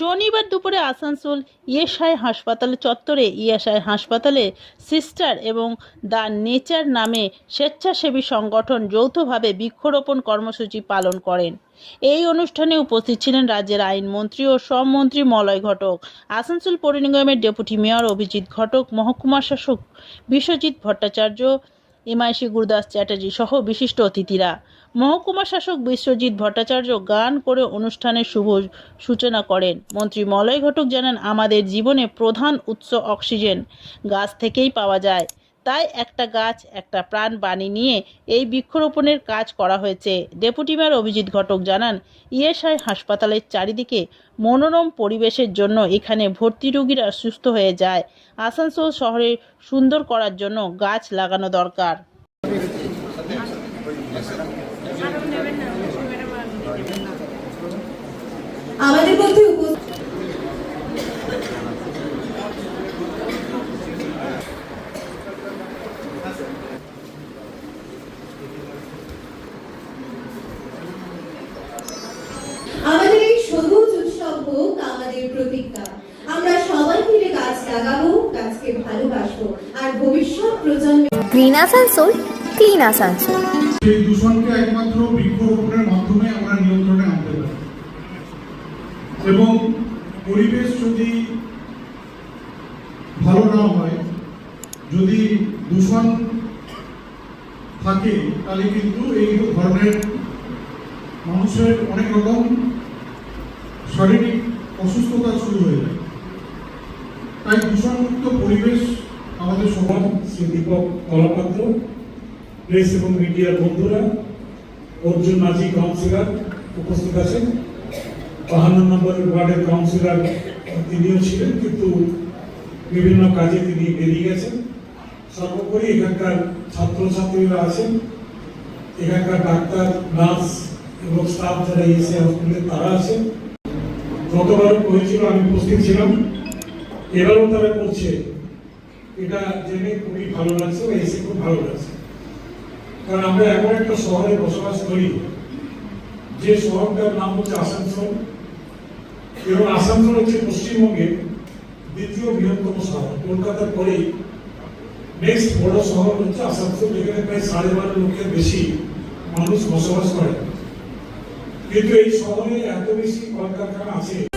শনিবার দুপুরে আসানসোল ইএসআই হাসপাতাল চত্বরে ইএসআই হাসপাতালে সিস্টার এবং দ্য নেচার নামে স্বেচ্ছাসেবী সংগঠন যৌথভাবে বৃক্ষরোপণ কর্মসূচি পালন করেন। এই অনুষ্ঠানে উপস্থিত ছিলেন রাজ্যের আইনমন্ত্রী ও শ্রমমন্ত্রী মলয় ঘটক, আসানসোল পৌর নিগমের ডেপুটি মেয়র অভিজিৎ ঘটক, মহকুমা শাসক বিশ্বজিৎ ভট্টাচার্য এমআইসি গুরুদাস চ্যাটার্জি সহ বিশিষ্ট অতিথিরা। মহকুমা শাসক বিশ্বজিৎ ভট্টাচার্য গান করে অনুষ্ঠানের শুভ সূচনা করেন। মন্ত্রী মলয় ঘটক জানান, আমাদের জীবনে প্রধান উৎস অক্সিজেন। গাছ থেকেই পাওয়া যায়। তাই একটা গাছ, একটা প্রাণ বাণী নিয়ে এই বৃক্ষরোপণের কাজ করা হয়েছে। ডেপুটি মেয়র অভিজিৎ ঘটক জানান, ইএসআই হাসপাতালের চারিদিকে মনোরম পরিবেশের জন্য এখানে ভর্তি রোগীরা সুস্থ হয়ে যায়। আসানসোল শহরে সুন্দর করার জন্য গাছ লাগানো দরকার। আমাদের মধ্যে উপস্থিত আমাদের এই সবুজ উৎসব হোক আমাদের প্রতিজ্ঞা আমরা সবাই মিলে গাছ লাগাবো গাছকে ভালোবাসবো আর ভবিষ্যৎ প্রজন্মে গ্রিন আসানসোল ক্লিন আসানসোল। সেই দূষণকে একমাত্র বৃক্ষরোপণের মাধ্যমে আমরা নিয়ন্ত্রণে আনতে পারি। এবং পরিবেশ যদি ভালো না হয় যদি দূষণ থাকে তাহলে কিন্তু এই ধরনের মানুষের অনেক রকম শারীরিক অসুস্থতা শুরু হয়ে যায়। তাই দূষণমুক্ত পরিবেশ আমাদের সবার শ্রী দীপক কলাপাত্র, প্রেস এবং মিডিয়ার বন্ধুরা, অর্জুন মাঝি কাউন্সিলর উপস্থিত আছেন। বাহান্ন নম্বরের ওয়ার্ডের কাউন্সিলর তিনিও ছিলেন, কিন্তু বিভিন্ন কাজে তিনি বেরিয়ে গেছেন। সর্বোপরি এখানকার ছাত্রছাত্রীরা আছেন। এখানকার ডাক্তার, নার্স এবং স্টাফ যারা এসে হসপিটালে, তারা আছেন। গতবার হয়েছিল আমি উপস্থিত ছিলাম। এবারও তারা করছে এটা জেনে খুবই ভালো লাগছে বা এসে খুব ভালো লাগছে। কারণ আমরা এমন একটা শহরে বসবাস করি, যে শহরটার নাম হচ্ছে আসানসোল এবং আসানসোল হচ্ছে পশ্চিমবঙ্গের দ্বিতীয় বৃহত্তম শহর। কলকাতার পরেই নেক্সট বড় শহর হচ্ছে আসানসোল, যেখানে প্রায় সাড়ে বারো লক্ষের বেশি মানুষ বসবাস করে। কিন্তু এই শহরে এত বেশি কলকারখানা আছে